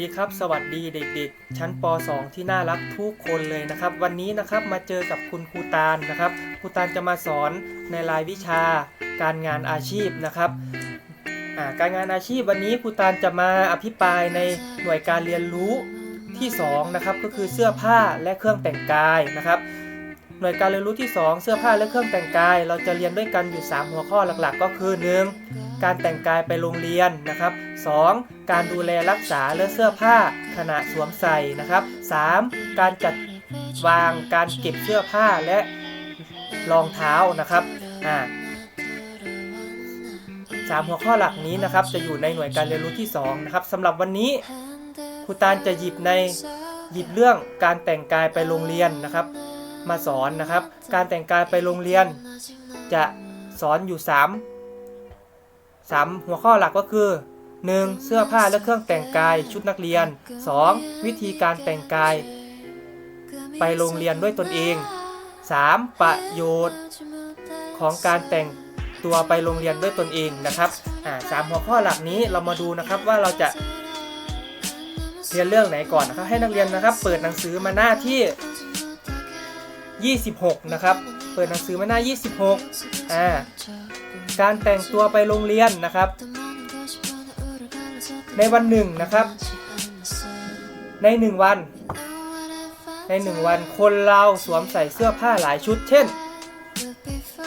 ดีครับ สวัสดีเด็กๆ ชั้นป .2 ที่น่ารักทุกคนเลยนะครับ วันนี้นะครับมาเจอกับคุณครูตาลนะครับครูตาลจะมาสอนในรายวิชาการงานอาชีพนะครับการงานอาชีพวันนี้ครูตาลจะมาอภิปรายในหน่วยการเรียนรู้ที่2นะครับก็คือเสื้อผ้าและเครื่องแต่งกายนะครับ หน่วยการเรียนรู้ที่ 2 เสื้อผ้าและเครื่องแต่งกาย เราจะเรียนด้วยกันอยู่ 3 หัวข้อหลักๆ ก็คือ 1. การแต่งกายไปโรงเรียนนะครับ 2. การดูแลรักษาเรื่อเสื้อผ้าขณะสวมใส่นะครับ 3. การจัดวางการเก็บเสื้อผ้าและรองเท้านะครับอ่าสามหัวข้อหลักนี้นะครับ จะอยู่ในหน่วยการเรียนรู้ที่2นะครับสำหรับวันนี้ครูตาลจะหยิบในหยิบเรื่องการแต่งกายไปโรงเรียนนะครับ มาสอนนะครับ การแต่งกายไปโรงเรียน จะสอนอยู่ 3 3 หัวข้อหลักก็คือ 1. เสื้อผ้าและเครื่องแต่งกายชุดนักเรียน 2. วิธีการแต่งกาย ไปโรงเรียนด้วยตนเอง 3. ประโยชน์ของการแต่งตัวไปโรงเรียนด้วยตนเองนะครับสามหัวข้อหลักนี้เรามาดูนะครับว่าเราจะเรียนเรื่องไหนก่อนนะครับ ให้นักเรียนนะครับ เปิดหนังสือมาหน้าที่ 26 นะครับ เปิดหนังสือมาหน้า 26อ่า การแต่งตัวไปโรงเรียนนะครับ ในวันหนึ่งนะครับ ในหนึ่งวัน ในหนึ่งวันคนเราสวมใส่เสื้อผ้าหลายชุด เช่น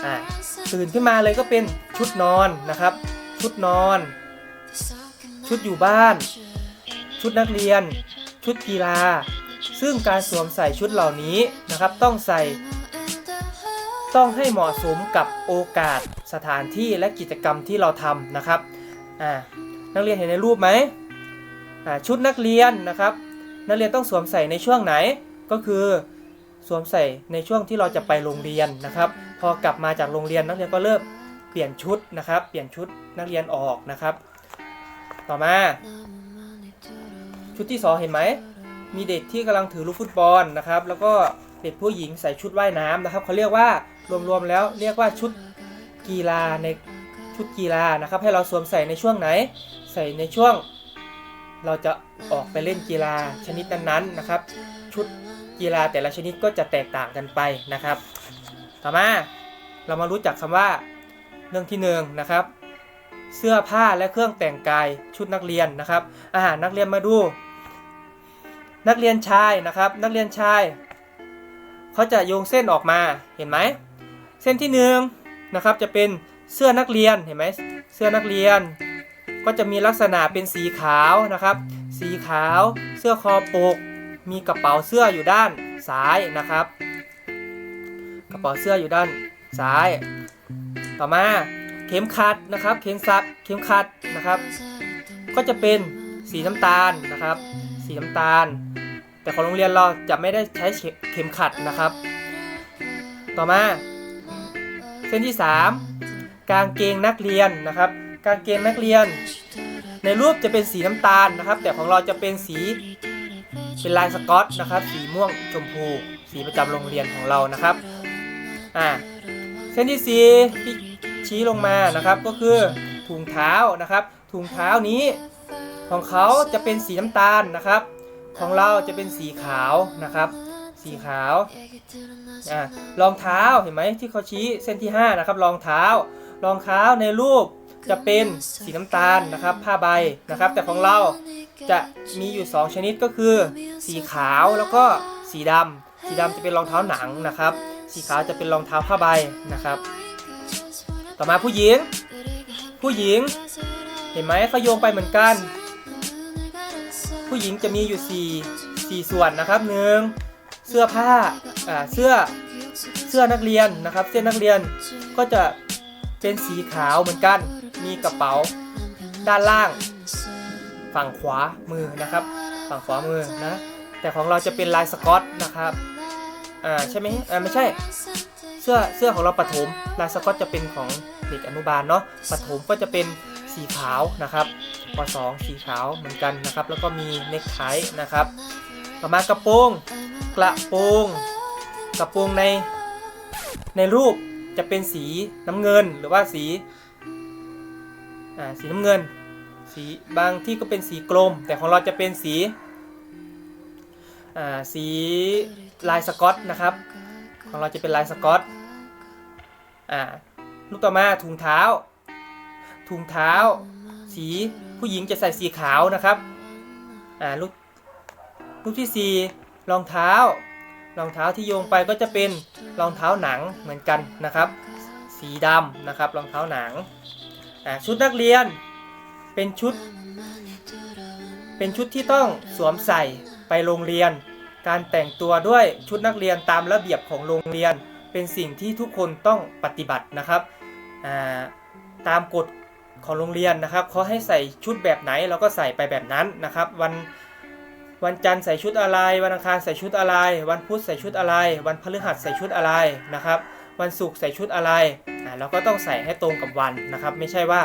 อ่าตื่นขึ้นมาเลยก็เป็นชุดนอนนะครับ ชุดนอน ชุดอยู่บ้าน ชุดนักเรียน ชุดกีฬา ซึ่งการสวมใส่ชุดเหล่านี้นะครับ ต้องใส่ ต้องให้เหมาะสมกับโอกาสสถานที่และกิจกรรมที่เราทำนะครับนักเรียนเห็นในรูปไหมชุดนักเรียนนะครับ นักเรียนต้องสวมใส่ในช่วงไหนก็คือสวมใส่ในช่วงที่เราจะไปโรงเรียนนะครับ พอกลับมาจากโรงเรียนนักเรียนก็เริ่มเปลี่ยนชุดนะครับ เปลี่ยนชุดนักเรียนออกนะครับ ต่อมา ชุดที่สองเห็นไหมมีเด็กที่กำลังถือลูกฟุตบอลนะครับ แล้วก็เด็กผู้หญิงใส่ชุดว่ายน้ำนะครับเขาเรียกว่า รวมๆแล้วเรียกว่าชุดกีฬาในชุดกีฬานะครับ ให้เราสวมใส่ในช่วงไหน ใส่ในช่วง เราจะออกไปเล่นกีฬาชนิดนั้นๆนะครับ ชุดกีฬาแต่ละชนิดก็จะแตกต่างกันไปนะครับ ต่อมาเรามารู้จักคำว่าเรื่องที่หนึ่งนะครับ เสื้อผ้าและเครื่องแต่งกายชุดนักเรียนนะครับ อาหารนักเรียนมาดู นักเรียนชายนะครับ นักเรียนชาย เขาจะโยงเส้นออกมาเห็นไหม เส้นที่หนึ่งนะครับจะเป็นเสื้อนักเรียนเห็นไหมเสื้อนักเรียน ก็จะมีลักษณะเป็นสีขาวนะครับ สีขาวเสื้อคอปก มีกระเป๋าเสื้ออยู่ด้านซ้ายนะครับ กระเป๋าเสื้ออยู่ด้านซ้าย ต่อมาเข็มขัดนะครับ เข็มซักเข็มขัดนะครับ ก็จะเป็นสีน้ำตาลนะครับ สีน้ำตาล แต่ของโรงเรียนเราจะไม่ได้ใช้เข็มขัดนะครับ ต่อมา เส้นที่ 3 กางเกงนักเรียนนะครับ กางเกงนักเรียน ในรูปจะเป็นสีน้ำตาลนะครับ แต่ของเราจะเป็นสีเป็นลายสกอตนะครับ สีม่วงชมพู สีประจำโรงเรียนของเรานะครับอ่าเส้นที่สี่ที่ชี้ลงมานะครับก็คือถุงเท้านะครับ ถุงเท้านี้ของเขาจะเป็นสีน้ำตาลนะครับ ของเราจะเป็นสีขาวนะครับ สีขาว อ่ารองเท้าเห็นไหมที่เขาชี้เส้นที่ 5 นะครับรองเท้ารองเท้าในรูปจะเป็นสีน้ำตาลนะครับ ผ้าใบนะครับ แต่ของเราจะมีอยู่ 2 ชนิดก็คือ สีขาวแล้วก็สีดำสีดำจะเป็นรองเท้าหนังนะครับ สีขาวจะเป็นรองเท้าผ้าใบนะครับ ต่อมาผู้หญิง ผู้หญิง เห็นไหมเขาโยงไปเหมือนกัน ผู้หญิงจะมีอยู่4 4ส่วนนะครับหนึ่ง เสื้อผ้าอ่าเสื้อเสื้อนักเรียนนะครับ เสื้อนักเรียนก็จะเป็นสีขาวเหมือนกัน มีกระเป๋าด้านล่าง ฝั่งขวามือนะครับ ฝั่งขวามือนะ แต่ของเราจะเป็นลายสกอตนะครับอ่าใช่ไหมอ่าไม่ใช่ เสื้อเสื้อของเราปฐมลายสกอตจะเป็นของเด็กอนุบาลเนาะปฐมก็จะเป็นสีขาวนะครับปสองสีขาวเหมือนกันนะครับ แล้วก็มีเนคไทนะครับ ต่อมากระโปรง กระโปรงกระโปรงในในรูปจะเป็นสีน้ำเงินหรือว่าสีอ่าสีน้ำเงิน สีบางที่ก็เป็นสีกลม แต่ของเราจะเป็นสีอ่าสีลายสกอตนะครับ ของเราจะเป็นลายสกอตอ่าลูกต่อมาถุงเท้า ถุงเท้า สีผู้หญิงจะใส่สีขาวนะครับอ่าลูกลูกที่สี รองเท้ารองเท้าที่โยงไปก็จะเป็นรองเท้าหนังเหมือนกันนะครับ สีดำนะครับรองเท้าหนังชุดนักเรียนเป็นชุด เป็นชุดที่ต้องสวมใส่ไปโรงเรียน การแต่งตัวด้วยชุดนักเรียนตามระเบียบของโรงเรียน เป็นสิ่งที่ทุกคนต้องปฏิบัตินะครับาตามกฎของโรงเรียนนะครับเขาให้ใส่ชุดแบบไหนเราก็ใส่ไปแบบนั้นนะครับ วัน วันจันทร์ใส่ชุดอะไร วันอังคารใส่ชุดอะไร วันพุธใส่ชุดอะไร วันพฤหัสใส่ชุดอะไรนะครับ วันศุกร์ใส่ชุดอะไรอ่าเราก็ต้องใส่ให้ตรงกับวันนะครับ ไม่ใช่ว่า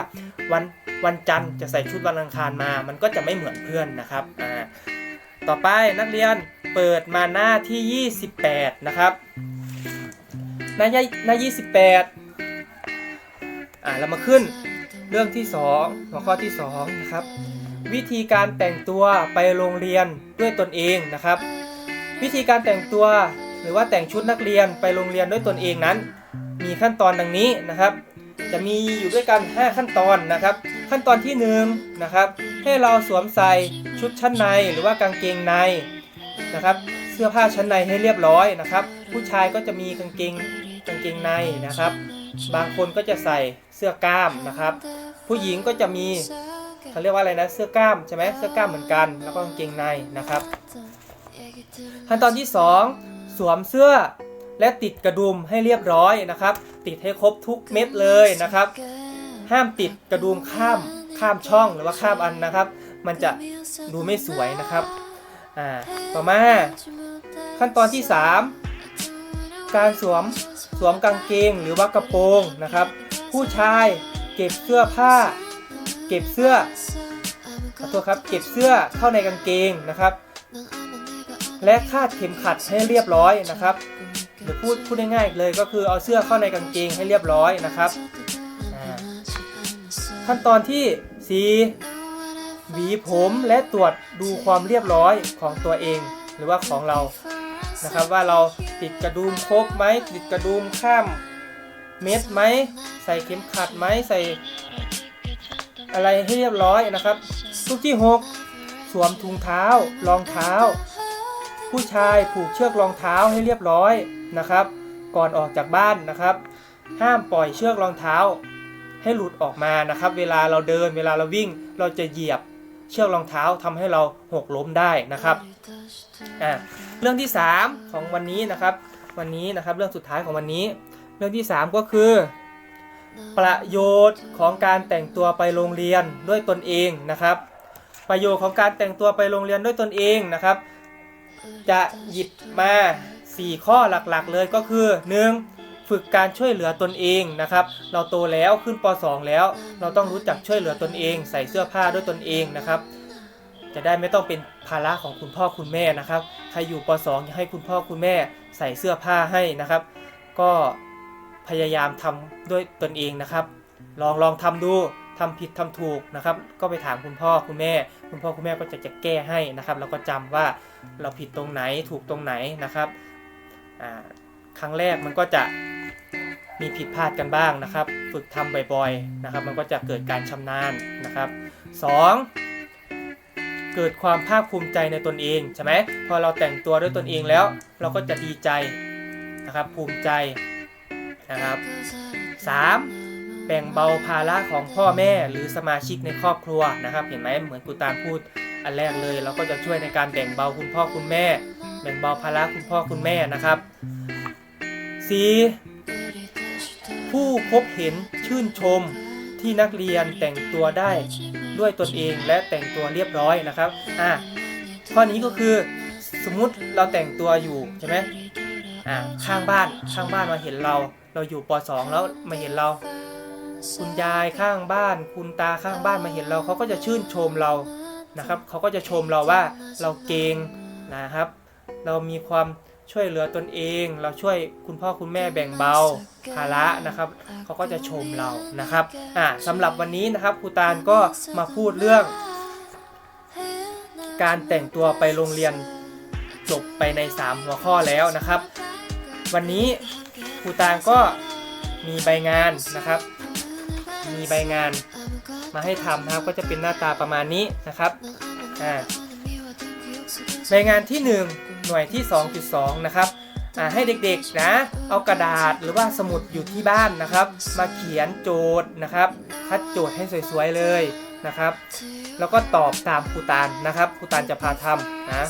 วันวันจันทร์จะใส่ชุดวันอังคารมา มันก็จะไม่เหมือนเพื่อนนะครับอ่าต่อไปนักเรียนเปิดมาหน้าที่ 28 นะครับ หน้าหน้า 28อ่าเรามาขึ้นเรื่องที่ 2 หัวข้อที่ 2 นะครับ วิธีการแต่งตัวไปโรงเรียนด้วยตนเองนะครับ วิธีการแต่งตัวหรือว่าแต่งชุดนักเรียนไปโรงเรียนด้วยตนเองนั้น มีขั้นตอนดังนี้นะครับ จะมีอยู่ด้วยกัน 5 ขั้นตอนนะครับ ขั้นตอนที่1นงนะครับให้เราสวมใส่ชุดชั้นในหรือว่ากางเกงในนะครับเสื้อผ้าชั้นในให้เรียบร้อยนะครับ ผู้ชายก็จะมีกางเกงกางเกงในนะครับ บางคนก็จะใส่เสื้อกล้ามนะครับ ผู้หญิงก็จะมี เขาเรียกว่าอะไรนะเสื้อกล้ามใช่ไหมเสื้อกล้ามเหมือนกัน แล้วก็กางเกงในนะครับ ขั้นตอนที่ 2 สวมเสื้อและติดกระดุมให้เรียบร้อยนะครับ ติดให้ครบทุกเม็ดเลยนะครับ ห้ามติดกระดุมข้ามข้ามช่องหรือว่าข้ามอันนะครับ มันจะดูไม่สวยนะครับอ่าต่อมา ขั้นตอนที่ 3 การสวมสวมกางเกงหรือว่ากระโปรงนะครับ ผู้ชายเก็บเสื้อผ้า เก็บเสื้อขอโทษครับ เก็บเสื้อเข้าในกางเกงนะครับ และคาดเข็มขัดให้เรียบร้อยนะครับหรือพูดพูดง่ายๆเลยก็คือเอาเสื้อเข้าในกางเกงให้เรียบร้อยนะครับ ขั้นตอนที่4หวีผมและตรวจดูความเรียบร้อยของตัวเอง หรือว่าของเรานะครับว่าเราติดกระดุมครบไหมติดกระดุมข้ามเม็ดไหมใส่เข็มขัดไหมใส่ อะไรให้เรียบร้อยนะครับทุกที่ 6 สวมถุงเท้ารองเท้า ผู้ชายผูกเชือกรองเท้าให้เรียบร้อยนะครับ ก่อนออกจากบ้านนะครับ ห้ามปล่อยเชือกรองเท้า ให้หลุดออกมานะครับ เวลาเราเดินเวลาเราวิ่ง เราจะเหยียบเชือกรองเท้าทำให้เราหกล้มได้นะครับอ่าเรื่องที่ 3 ของวันนี้นะครับ วันนี้นะครับเรื่องสุดท้ายของวันนี้ เรื่องที่ 3 ก็คือ ประโยชน์ของการแต่งตัวไปโรงเรียนด้วยตนเองนะครับ ประโยชน์ของการแต่งตัวไปโรงเรียนด้วยตนเองนะครับ จะหยิบมา 4 ข้อหลักๆ เลยก็คือ 1. ฝึกการช่วยเหลือตนเองนะครับ เราโตแล้วขึ้นป .2 แล้ว เราต้องรู้จักช่วยเหลือตนเอง ใส่เสื้อผ้าด้วยตนเองนะครับ จะได้ไม่ต้องเป็นภาระของคุณพ่อคุณแม่นะครับ ใครอยู่ป .2 อยากให้คุณพ่อคุณแม่ใส่เสื้อผ้าให้นะครับ ก็ พยายามทำด้วยตนเองนะครับ ลองลองทำดูทำผิดทำถูกนะครับ ก็ไปถามคุณพ่อคุณแม่ คุณพ่อคุณแม่ก็จะจะแก้ให้นะครับแล้วก็จำว่าเราผิดตรงไหนถูกตรงไหนนะครับครั้งแรกมันก็จะมีผิดพลาดกันบ้างนะครับ ฝึกทำบ่อยๆนะครับ มันก็จะเกิดการชำนาญนะครับสองเกิดความภาคภูมิใจในตนเองใช่ไหมพอเราแต่งตัวด้วยตนเองแล้ว เราก็จะดีใจนะครับภูมิใจ นะครับ 3. แบ่งเบาภาระของพ่อแม่หรือสมาชิกในครอบครัวนะครับ เห็นไหมเหมือนกูตามพูดอันแรกเลยเราก็จะช่วยในการแบ่งเบาคุณพ่อคุณแม่ แบ่งเบาภาระคุณพ่อคุณแม่นะครับ 4. ผู้พบเห็นชื่นชมที่นักเรียนแต่งตัวได้ด้วยตนเองและแต่งตัวเรียบร้อยนะครับอะข้อนี้ก็คือสมมุติเราแต่งตัวอยู่ใช่ไหมอ่าข้างบ้านข้างบ้านมาเห็นเรา เราอยู่ป .2 แล้วมาเห็นเรา คุณยายข้างบ้าน คุณตาข้างบ้านมาเห็นเราเขาก็จะชื่นชมเรานะครับเขาก็จะชมเราว่าเราเก่งนะครับ เรามีความช่วยเหลือตนเอง เราช่วยคุณพ่อคุณแม่แบ่งเบาภาระนะครับเขาก็จะชมเรานะครับอ่าสำหรับวันนี้นะครับครูตาลก็มาพูดเรื่อง การแต่งตัวไปโรงเรียนจบไปใน 3 หัวข้อแล้วนะครับ วันนี้ ครูตาลก็มีใบงานนะครับ มีใบงานมาให้ทำนะครับก็จะเป็นหน้าตาประมาณนี้นะครับอ่าใบงานที่ 1 หน่วยที่ 2.2 นะครับให้เด็กๆนะเอากระดาษหรือว่าสมุดอยู่ที่บ้านนะครับ มาเขียนโจทย์นะครับคัดโจทย์ให้สวยๆเลยนะครับ แล้วก็ตอบตามครูตาลนะครับครูตาลจะพาทำนะ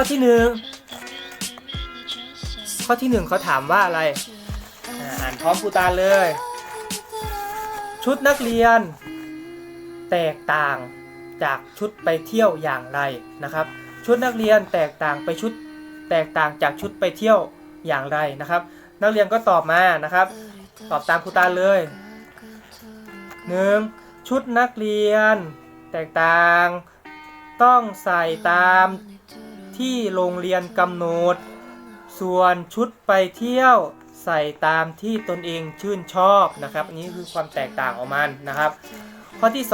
ข้อที่หนึ่งข้อที่หนึ่งเขาถามว่าอะไรอ่านพร้อมครูตาเลย ชุดนักเรียน แตกต่างจากชุดไปเที่ยวอย่างไรนะครับ ชุดนักเรียนแตกต่างไปชุดแตกต่างจากชุดไปเที่ยวอย่างไรนะครับ นักเรียนก็ตอบมานะครับ ตอบตามครูตาลเลย 1. ชุดนักเรียน แตกต่าง ต้องใส่ตาม ที่โรงเรียนกำหนด ส่วนชุดไปเที่ยวใส่ตามที่ตนเองชื่นชอบนะครับ อันนี้คือความแตกต่างของมันนะครับ ข้อที่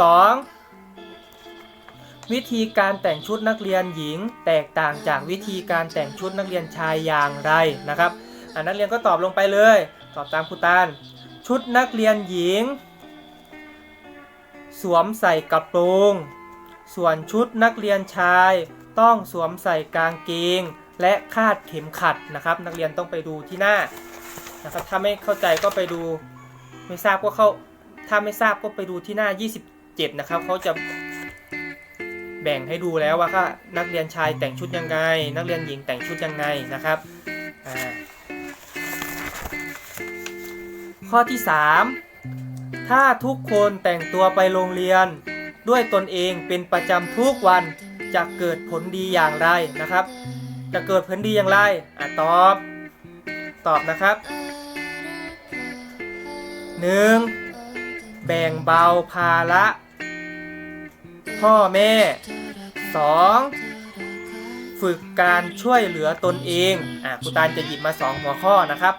2 วิธีการแต่งชุดนักเรียนหญิง แตกต่างจากวิธีการแต่งชุดนักเรียนชายอย่างไรนะครับอ่านักเรียนก็ตอบลงไปเลย ตอบตามครูตาลชุดนักเรียนหญิง สวมใส่กระโปรง ส่วนชุดนักเรียนชาย ต้องสวมใส่กางเกง และคาดเข็มขัดนะครับ นักเรียนต้องไปดูที่หน้านะครับถ้าไม่เข้าใจก็ไปดูไม่ทราบก็เข้าถ้าไม่ทราบก็ไปดูที่หน้า 27 นะครับเขาจะแบ่งให้ดูแล้วว่าค่ะนักเรียนชายแต่งชุดยังไง นักเรียนหญิงแต่งชุดยังไงนะครับข้อที่ 3 ถ้าทุกคนแต่งตัวไปโรงเรียนด้วยตนเองเป็นประจำทุกวัน จะเกิดผลดีอย่างไรนะครับ จะเกิดผลดีอย่างไรอะตอบ ตอบนะครับ 1. แบ่งเบาภาระพ่อแม่ 2. ฝึกการช่วยเหลือตนเองอะครูตาลจะหยิบมา 2 หัวข้อนะครับ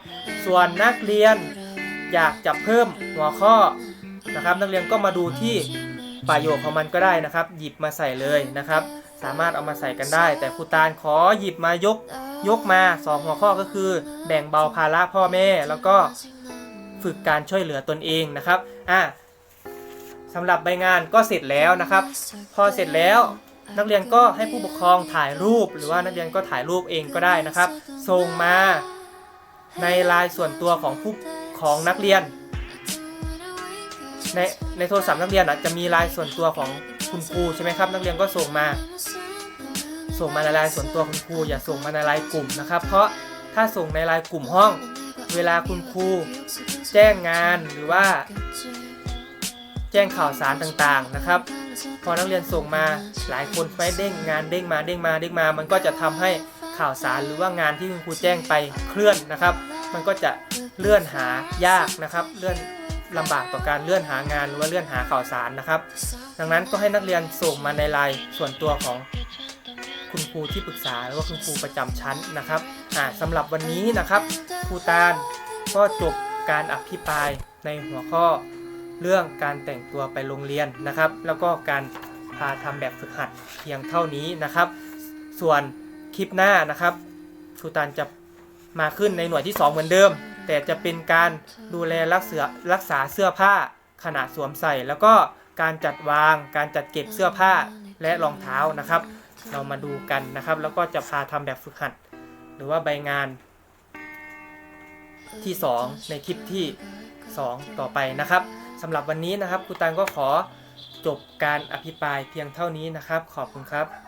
ส่วนนักเรียนอยากจะเพิ่มหัวข้อนะครับ นักเรียนก็มาดูที่ประโยคของมันก็ได้นะครับ หยิบมาใส่เลยนะครับ สามารถเอามาใส่กันได้ แต่ครูตาลขอหยิบมายกยกมาสองหัวข้อก็คือ แบ่งเบาภาระพ่อแม่ แล้วก็ฝึกการช่วยเหลือตนเองนะครับอะสำหรับใบงานก็เสร็จแล้วนะครับ พอเสร็จแล้วนักเรียนก็ให้ผู้ปกครองถ่ายรูป หรือว่านักเรียนก็ถ่ายรูปเองก็ได้นะครับส่งมาในไลน์ส่วนตัวของผู้ของนักเรียน ในในโทรศัพท์นักเรียนอะจะมีไลน์ส่วนตัวของ คุณครูใช่ไหมครับ นักเรียนก็ส่งมา ส่งมาในไลน์ส่วนตัวคุณครูอย่าส่งมาในไลน์กลุ่มนะครับ เพราะถ้าส่งในไลน์กลุ่มห้อง เวลาคุณครูแจ้งงานหรือว่า แจ้งข่าวสารต่างๆนะครับ พอนักเรียนส่งมาหลายคนไปเด้งงานเด้งมาเด้งมาเด้งมา มันก็จะทำให้ข่าวสารหรือว่างานที่คุณครูแจ้งไปเคลื่อนนะครับ มันก็จะเลื่อนหายากนะครับ เลื่อน ลำบากต่อการเลื่อนหางานหรือว่าเลื่อนหาข่าวสารนะครับ ดังนั้นก็ให้นักเรียนส่งมาในไลน์ส่วนตัวของคุณครูที่ปรึกษาหรือว่าคุณครูประจำชั้นนะครับอ่าสำหรับวันนี้นะครับครูตาลก็จบการอภิปรายในหัวข้อเรื่องการแต่งตัวไปโรงเรียนนะครับ แล้วก็การพาทำแบบฝึกหัดเพียงเท่านี้นะครับ ส่วนคลิปหน้านะครับครูตาลจะมาขึ้นในหน่วยที่ 2 เหมือนเดิม แต่จะเป็นการดูแลรักษารักษาเสื้อผ้าขณะสวมใส่ แล้วก็การจัดวางการจัดเก็บเสื้อผ้าและรองเท้านะครับ เรามาดูกันนะครับ แล้วก็จะพาทำแบบฝึกหัด หรือว่าใบงานที่ 2 ในคลิปที่ 2 ต่อไปนะครับสำหรับวันนี้นะครับครูตังก็ขอจบการอภิปรายเพียงเท่านี้นะครับ ขอบคุณครับ